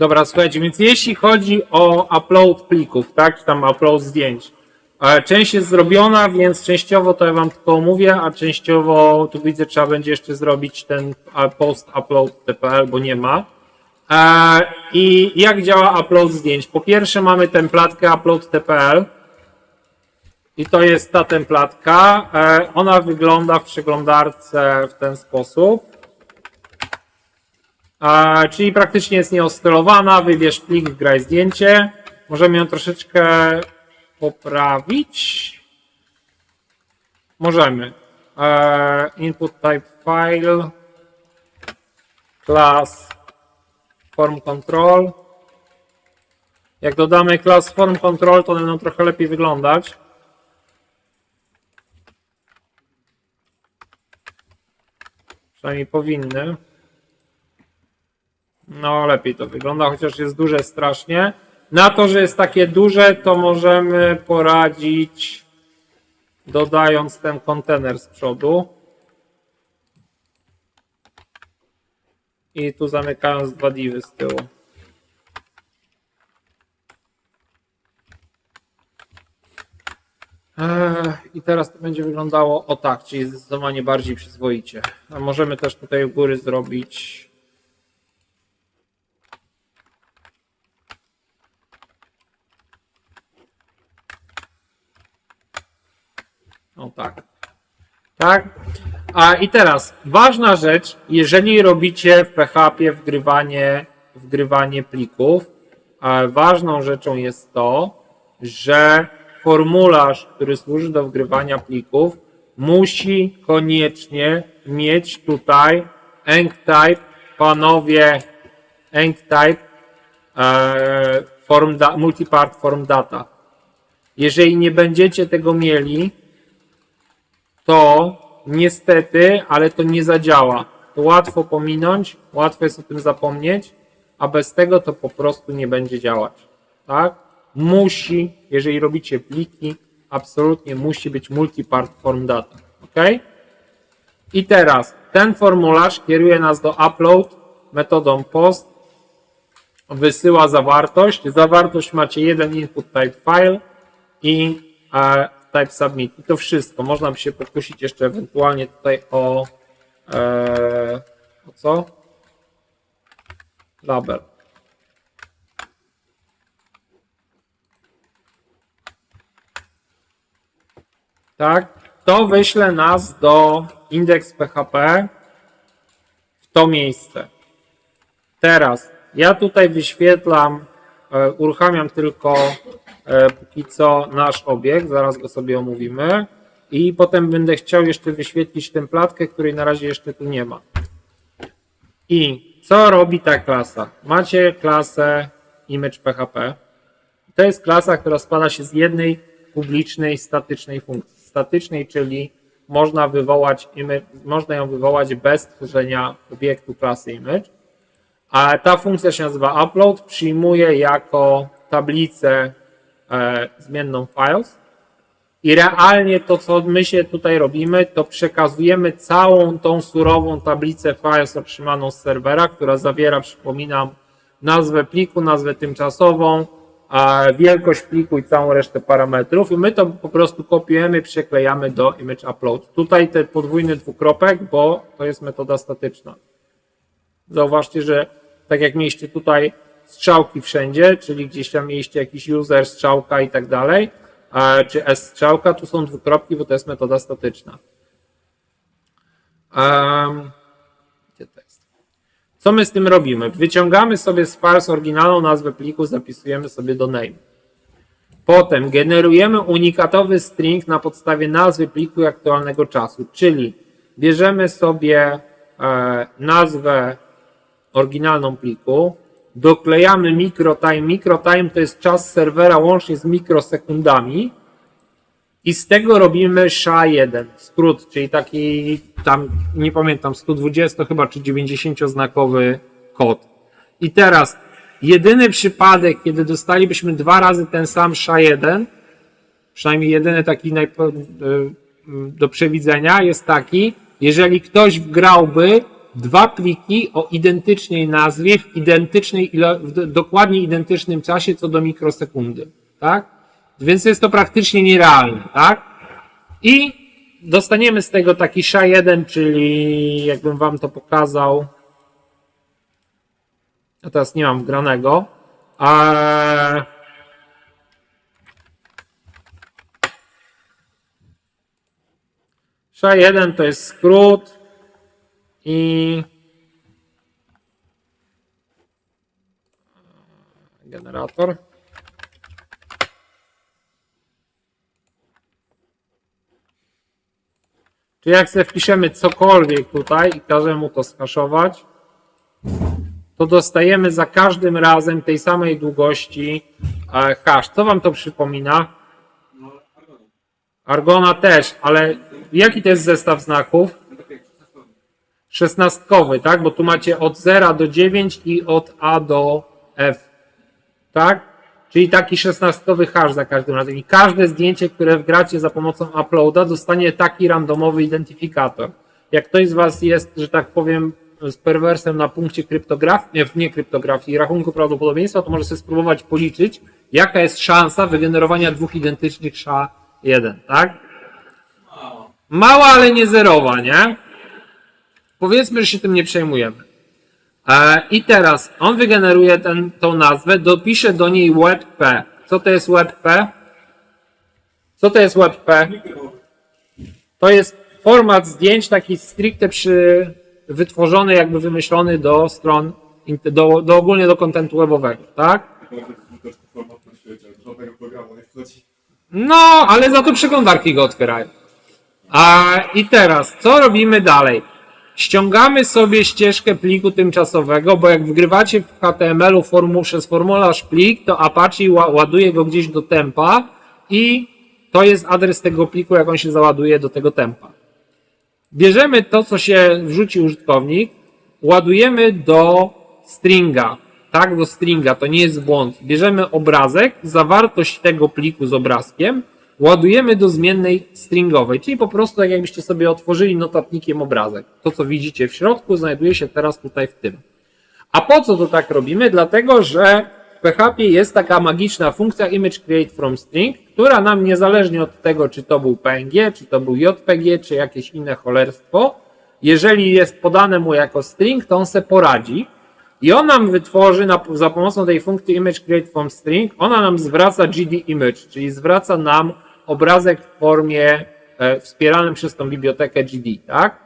Dobra, słuchajcie, więc jeśli chodzi o upload plików, tak, czy tam upload zdjęć, część jest zrobiona, więc częściowo to ja wam tylko omówię, a częściowo tu widzę, trzeba będzie jeszcze zrobić ten post upload TPL, bo nie ma. E, I jak działa upload zdjęć? Po pierwsze mamy templatkę upload TPL i to jest ta templatka. E, Ona wygląda w przeglądarce w ten sposób. Czyli praktycznie jest nieostylowana. Wybierz plik, wgraj zdjęcie. Możemy ją troszeczkę poprawić. Możemy. E, input type file. Class form control. Jak dodamy class form control, to one będą trochę lepiej wyglądać. Przynajmniej powinny. No, lepiej to wygląda, chociaż jest duże strasznie. Na to, że jest takie duże, to możemy poradzić dodając ten kontener z przodu. I tu zamykając dwa divy z tyłu. I teraz to będzie wyglądało o tak, czyli zdecydowanie bardziej przyzwoicie. A możemy też tutaj u góry zrobić O tak. Tak? A i teraz, ważna rzecz, jeżeli robicie w PHP wgrywanie, wgrywanie plików, ważną rzeczą jest to, że formularz, który służy do wgrywania plików, musi koniecznie mieć tutaj enctype, panowie, enctype e, form da, multipart form data. Jeżeli nie będziecie tego mieli, to niestety, ale to nie zadziała. To łatwo pominąć, łatwo jest o tym zapomnieć, a bez tego to po prostu nie będzie działać. Tak? Musi, jeżeli robicie pliki, absolutnie musi być multipart form data. OK? I teraz ten formularz kieruje nas do upload metodą post, wysyła zawartość. Zawartość macie jeden input type file i e, type submit. I to wszystko. Można by się pokusić jeszcze ewentualnie tutaj o, e, o co? Label. Tak? To wyśle nas do indeks PHP w to miejsce. Teraz ja tutaj wyświetlam, uruchamiam tylko e, póki co nasz obiekt, zaraz go sobie omówimy i potem będę chciał jeszcze wyświetlić templatkę, której na razie jeszcze tu nie ma. I co robi ta klasa? Macie klasę image.php. To jest klasa, która składa się z jednej publicznej, statycznej funkcji. Statycznej, czyli można wywołać można ją wywołać bez tworzenia obiektu klasy image. A ta funkcja się nazywa upload, przyjmuje jako tablicę e, zmienną files i realnie to, co my się tutaj robimy, to przekazujemy całą tą surową tablicę files otrzymaną z serwera, która zawiera, przypominam, nazwę pliku, nazwę tymczasową, wielkość pliku i całą resztę parametrów i my to po prostu kopiujemy, przyklejamy do image upload. Tutaj ten podwójny dwukropek, bo to jest metoda statyczna. Zauważcie, że tak jak mieliście tutaj strzałki wszędzie, czyli gdzieś tam mieliście jakiś user, strzałka i tak dalej, czy s strzałka, tu są dwukropki, bo to jest metoda statyczna. Um? Co my z tym robimy? Wyciągamy sobie z files oryginalną nazwę pliku, zapisujemy sobie do name. Potem generujemy unikatowy string na podstawie nazwy pliku i aktualnego czasu, czyli bierzemy sobie e, nazwę oryginalną pliku, doklejamy microtime. Microtime to jest czas serwera łącznie z mikrosekundami i z tego robimy SHA-1, skrót, czyli taki tam, nie pamiętam, 120 chyba czy 90-znakowy kod. I teraz jedyny przypadek, kiedy dostalibyśmy dwa razy ten sam SHA-1, przynajmniej jedyny taki do przewidzenia jest taki, jeżeli ktoś wgrałby dwa pliki o identycznej nazwie w identycznej, w do- dokładnie identycznym czasie co do mikrosekundy, tak? Więc jest to praktycznie nierealne, tak? I dostaniemy z tego taki SHA-1, czyli jakbym wam to pokazał, a teraz nie mam wgranego, a SHA-1 to jest skrót i generator. Czyli jak sobie wpiszemy cokolwiek tutaj i każemy mu to skaszować, to dostajemy za każdym razem tej samej długości e, hash. Co wam to przypomina? Argona też, ale jaki to jest zestaw znaków? Szesnastkowy, tak? Bo tu macie od 0 do 9 i od A do F. Tak? Czyli taki szesnastkowy hash za każdym razem. I każde zdjęcie, które wgracie za pomocą uploada, dostanie taki randomowy identyfikator. Jak ktoś z Was jest, że tak powiem, z perwersem na punkcie kryptografii, nie, kryptografii, rachunku prawdopodobieństwa, to może sobie spróbować policzyć, jaka jest szansa wygenerowania dwóch identycznych SHA-1, tak? Mała, ale nie zerowa, nie? Powiedzmy, że się tym nie przejmujemy. E, I teraz on wygeneruje ten, tą nazwę, dopisze do niej WebP. Co to jest WebP? Co to jest WebP? To jest format zdjęć taki stricte przy, wytworzony, jakby wymyślony do stron, do, do ogólnie do kontentu webowego, tak? No, ale za to przeglądarki go otwierają. A i teraz, co robimy dalej? Ściągamy sobie ścieżkę pliku tymczasowego, bo jak wgrywacie w HTML-u formu, przez formularz plik, to Apache ła- ładuje go gdzieś do tempa i to jest adres tego pliku, jak on się załaduje do tego tempa. Bierzemy to, co się wrzuci użytkownik, ładujemy do stringa. Tak, do stringa, to nie jest błąd. Bierzemy obrazek, zawartość tego pliku z obrazkiem, ładujemy do zmiennej stringowej, czyli po prostu tak jakbyście sobie otworzyli notatnikiem obrazek. To, co widzicie w środku, znajduje się teraz tutaj w tym. A po co to tak robimy? Dlatego, że w PHP jest taka magiczna funkcja image create from string, która nam niezależnie od tego, czy to był PNG, czy to był JPG, czy jakieś inne cholerstwo, jeżeli jest podane mu jako string, to on se poradzi i on nam wytworzy na, za pomocą tej funkcji image create from string, ona nam zwraca GD image, czyli zwraca nam obrazek w formie e, wspieranym przez tą bibliotekę GD, tak?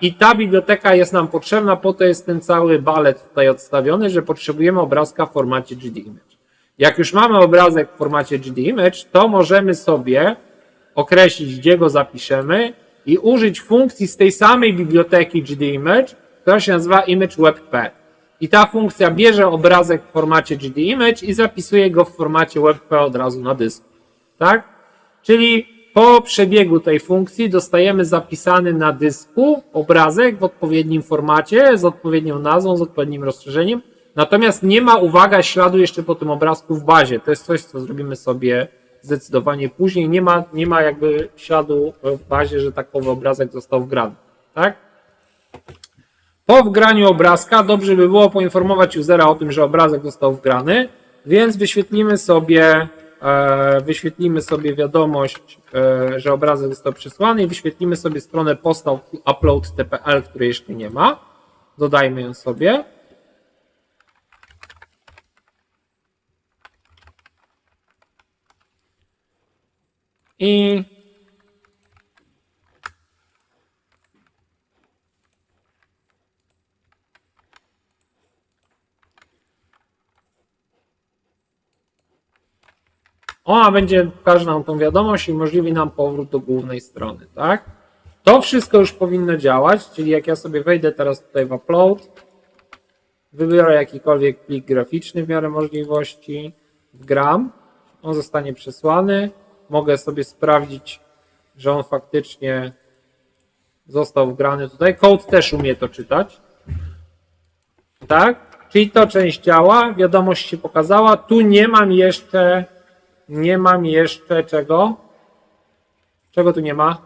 I ta biblioteka jest nam potrzebna, po to jest ten cały balet tutaj odstawiony, że potrzebujemy obrazka w formacie GD image. Jak już mamy obrazek w formacie GD image, to możemy sobie określić, gdzie go zapiszemy i użyć funkcji z tej samej biblioteki GDImage, która się nazywa ImageWebP. I ta funkcja bierze obrazek w formacie GDImage i zapisuje go w formacie WebP od razu na dysku. Tak? Czyli po przebiegu tej funkcji dostajemy zapisany na dysku obrazek w odpowiednim formacie, z odpowiednią nazwą, z odpowiednim rozszerzeniem. Natomiast nie ma, uwaga, śladu jeszcze po tym obrazku w bazie. To jest coś, co zrobimy sobie zdecydowanie później. Nie ma, nie ma jakby śladu w bazie, że takowy obrazek został wgrany. Tak? Po wgraniu obrazka dobrze by było poinformować usera o tym, że obrazek został wgrany, więc wyświetlimy sobie, wyświetlimy sobie wiadomość, e, że obrazek został przesłany i wyświetlimy sobie stronę posta upload.tpl, której jeszcze nie ma. Dodajmy ją sobie. I ona będzie pokaże nam tą wiadomość i umożliwi nam powrót do głównej strony, tak? To wszystko już powinno działać, czyli jak ja sobie wejdę teraz tutaj w upload, wybiorę jakikolwiek plik graficzny w miarę możliwości, wgram, on zostanie przesłany, mogę sobie sprawdzić, że on faktycznie został wgrany tutaj. Code też umie to czytać. Tak? Czyli to część działa, wiadomość się pokazała. Tu nie mam jeszcze, nie mam jeszcze czego? Czego tu nie ma?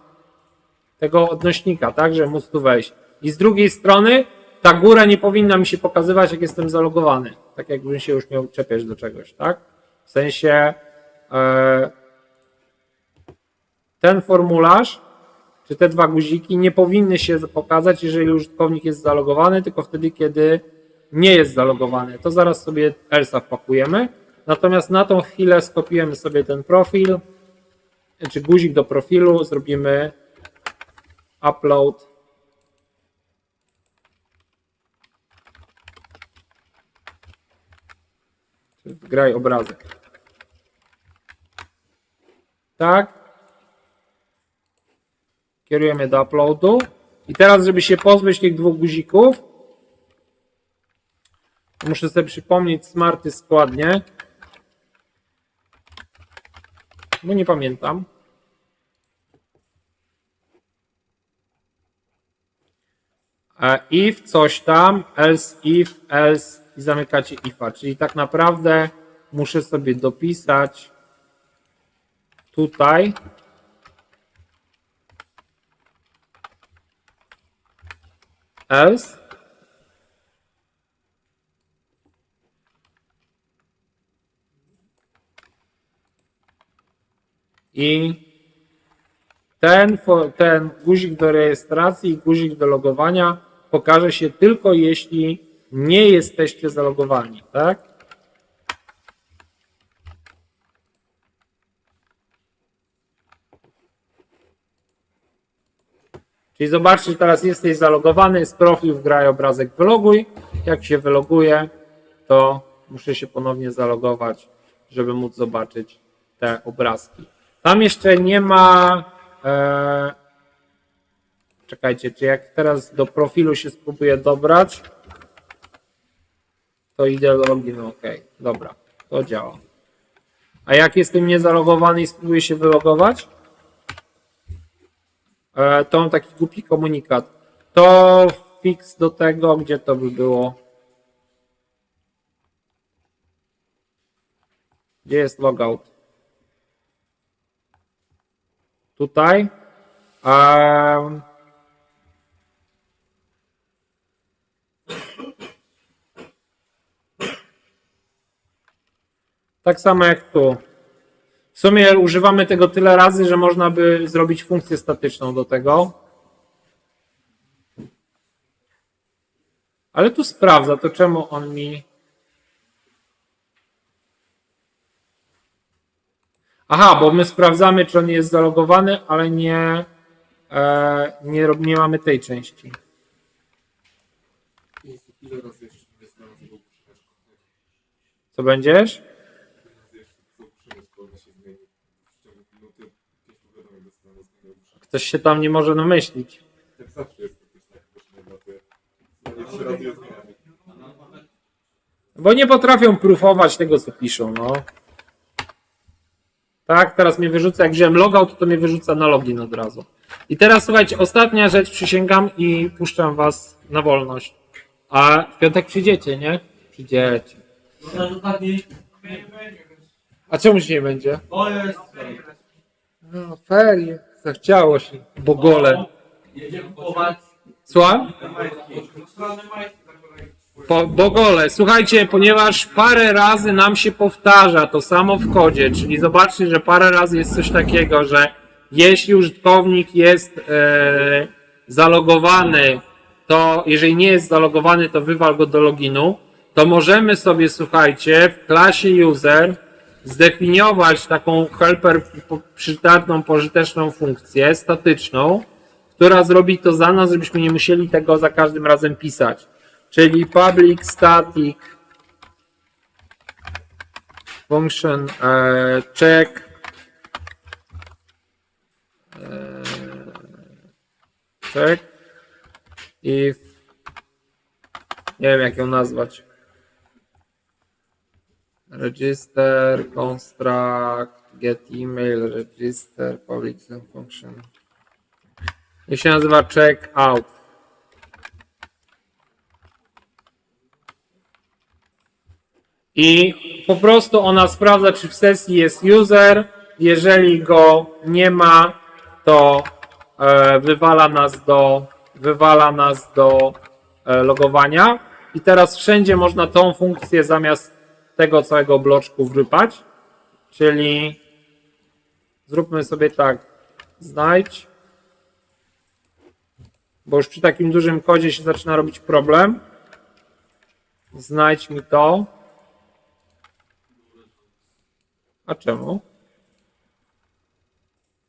Tego odnośnika, tak, że móc tu wejść. I z drugiej strony ta góra nie powinna mi się pokazywać, jak jestem zalogowany. Tak jakbym się już miał czepiać do czegoś, tak? W sensie e, ten formularz, czy te dwa guziki nie powinny się pokazać, jeżeli użytkownik jest zalogowany, tylko wtedy, kiedy nie jest zalogowany. To zaraz sobie Elsa wpakujemy. Natomiast na tą chwilę skopiujemy sobie ten profil, czy guzik do profilu, zrobimy upload. Wgraj obrazek. Tak. Kierujemy do uploadu. I teraz, żeby się pozbyć tych dwóch guzików, muszę sobie przypomnieć smarty składnie. Bo nie pamiętam. If coś tam, else if, else i zamykacie ifa. Czyli tak naprawdę muszę sobie dopisać tutaj else i ten, ten guzik do rejestracji i guzik do logowania pokaże się tylko jeśli nie jesteście zalogowani, tak? Czyli zobaczcie, teraz jesteś zalogowany, jest profil, wgraj obrazek, wyloguj. Jak się wyloguje, to muszę się ponownie zalogować, żeby móc zobaczyć te obrazki. Tam jeszcze nie ma. E, czekajcie, czy jak teraz do profilu się spróbuję dobrać, to idę do loginu. OK, dobra, to działa. A jak jestem niezalogowany i spróbuję się wylogować, e, to mam taki głupi komunikat. To fix do tego, gdzie to by było. Gdzie jest logout? Tutaj. Tak samo jak tu. W sumie używamy tego tyle razy, że można by zrobić funkcję statyczną do tego. Ale tu sprawdza, to czemu on mi. Aha, bo my sprawdzamy, czy on jest zalogowany, ale nie, e, nie, mamy tej części. Co będziesz? Ktoś się tam nie może namyślić. Bo nie potrafią proofować tego, co piszą, no. Tak, teraz mnie wyrzuca, jak wziąłem logout, to mnie wyrzuca na login od razu. I teraz słuchajcie, ostatnia rzecz, przysięgam i puszczam was na wolność. A w piątek przyjdziecie, nie? Przyjdziecie. No to ostatni. A czemu się nie będzie? To jest. No, ferie. Zachciało się. Bogole. Jedziemy kupować. Słucham? Po, Bogole, słuchajcie, ponieważ parę razy nam się powtarza to samo w kodzie, czyli zobaczcie, że parę razy jest coś takiego, że jeśli użytkownik jest e, zalogowany, to jeżeli nie jest zalogowany, to wywal go do loginu, to możemy sobie, słuchajcie, w klasie user zdefiniować taką helper przydatną, pożyteczną funkcję statyczną, która zrobi to za nas, żebyśmy nie musieli tego za każdym razem pisać. Czyli public static function e, check e, check. If nie wiem jak ją nazwać. Register construct get email register public function. I się nazywa check out I po prostu ona sprawdza, czy w sesji jest user. Jeżeli go nie ma, to e, wywala nas do wywala nas do e, logowania. I teraz wszędzie można tą funkcję zamiast tego całego bloczku wrypać. Czyli zróbmy sobie tak, znajdź, bo już przy takim dużym kodzie się zaczyna robić problem. Znajdź mi to. A czemu?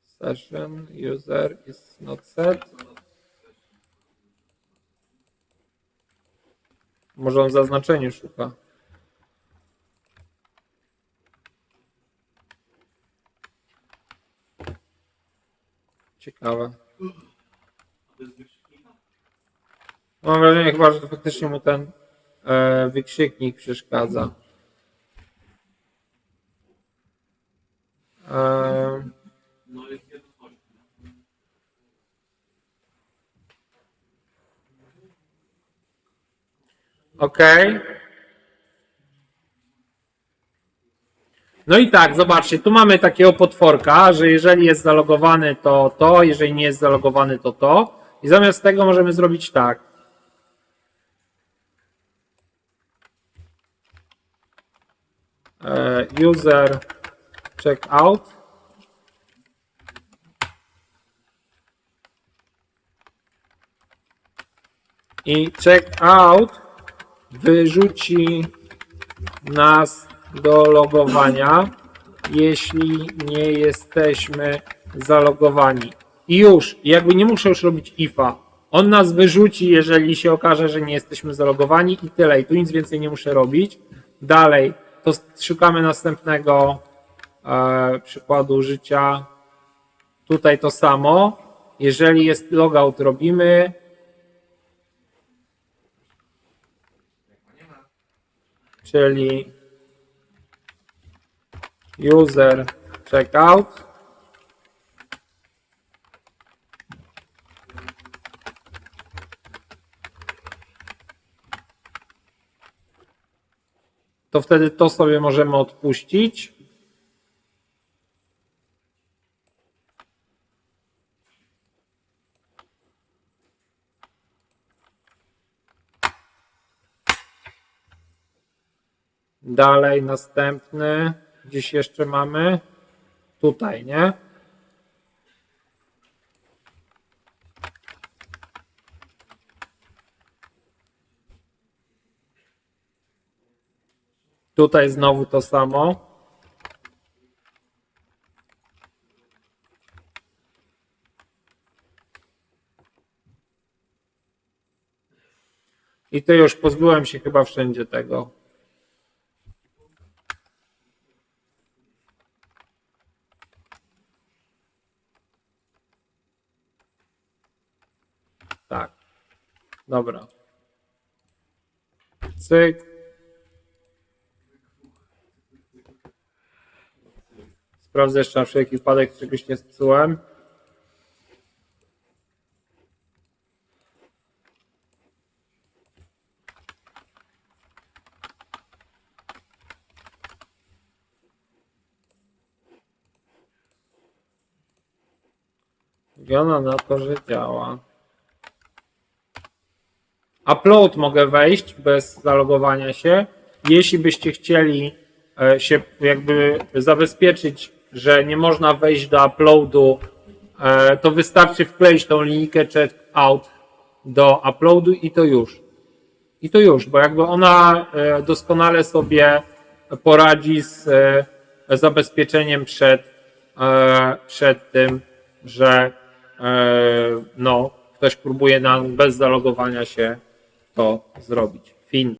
Session user is not set. Może on w zaznaczeniu szuka. Ciekawe. Mam wrażenie chyba, że to faktycznie mu ten e, wykrzyknik przeszkadza. E. OK. No i tak, zobaczcie, tu mamy takiego potworka, że jeżeli jest zalogowany, to to, jeżeli nie jest zalogowany, to to. I zamiast tego możemy zrobić tak. E, User checkout. I checkout wyrzuci nas do logowania, jeśli nie jesteśmy zalogowani. I już, jakby nie muszę już robić ifa. On nas wyrzuci, jeżeli się okaże, że nie jesteśmy zalogowani i tyle. I tu nic więcej nie muszę robić. Dalej, to szukamy następnego przykładu użycia. Tutaj to samo. Jeżeli jest logout, robimy. czyli user checkout. To wtedy to sobie możemy odpuścić. Dalej następny. Gdzieś jeszcze mamy. Tutaj, nie? Tutaj znowu to samo. I to już pozbyłem się chyba wszędzie tego. Tak. Dobra. Cyk. Sprawdzę jeszcze na wszelki wypadek, czy czegoś nie zepsułem. Wygląda na to, że działa. Upload mogę wejść bez zalogowania się. Jeśli byście chcieli e, się jakby zabezpieczyć, że nie można wejść do uploadu, e, to wystarczy wkleić tą linijkę checkout do uploadu i to już. I to już, bo jakby ona e, doskonale sobie poradzi z zabezpieczeniem przed, przed tym, że no, ktoś próbuje nam bez zalogowania się to zrobić. Fin.